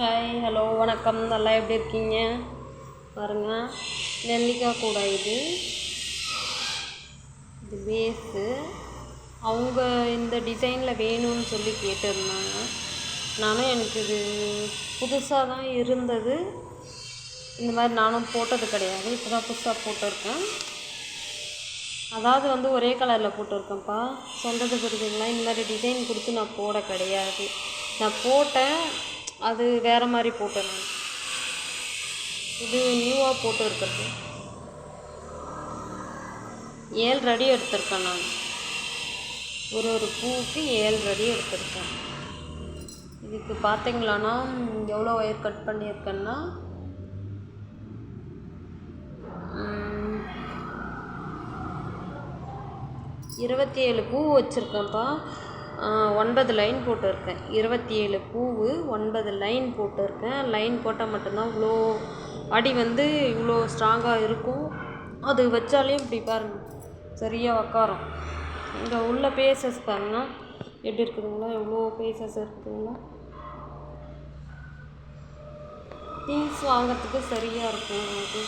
Hi hello வணக்கம். நல்லா எப்படி இருக்கீங்க? பாருங்கள் நெல்லிக்காய் கூட இது. இது பேஸு அவங்க இந்த டிசைனில் வேணும்னு சொல்லி கேட்டிருந்தாங்க. நானும் எனக்கு இது புதுசாக தான் இருந்தது. இந்த மாதிரி நானும் போட்டது கிடையாது. இப்போ தான் புதுசாக போட்டிருக்கேன். அதாவது வந்து ஒரே கலரில் போட்டிருக்கேன்ப்பா. சொல்கிறது புரிஞ்சுங்களா இந்த மாதிரி டிசைன் கொடுத்து நான் போட கிடையாது. நான் போட்டேன். அது வேறு மாதிரி போட்டேன் நான். இது நியூவாக போட்டு இருக்கிறது. ஏழு அடி எடுத்திருக்கேன் நான். ஒரு ஒரு பூவுக்கு ஏழு அடி எடுத்திருக்கேன். இதுக்கு பார்த்தீங்களான்னா எவ்வளோ ஒயர் கட் பண்ணியிருக்கேன்னா? இருபத்தி ஏழு பூ வச்சுருக்கேன்ப்பா. ஒன்பது லைன் போட்டிருக்கேன். இருபத்தி ஏழு பூவு ஒன்பது லைன் போட்டிருக்கேன். லைன் போட்டால் மட்டும்தான் இவ்வளோ அடி வந்து இவ்வளோ ஸ்ட்ராங்காக இருக்கும். அது வச்சாலே இப்படி பாருங்க சரியாக உக்காரம். இங்கே உள்ள பேசஸ் பாருங்க. எப்படி இருக்குதுங்களா? எவ்வளோ பேசஸ் இருக்குதுங்களா? திங்ஸ் வாங்குறதுக்கு சரியாக இருக்கும் எனக்கு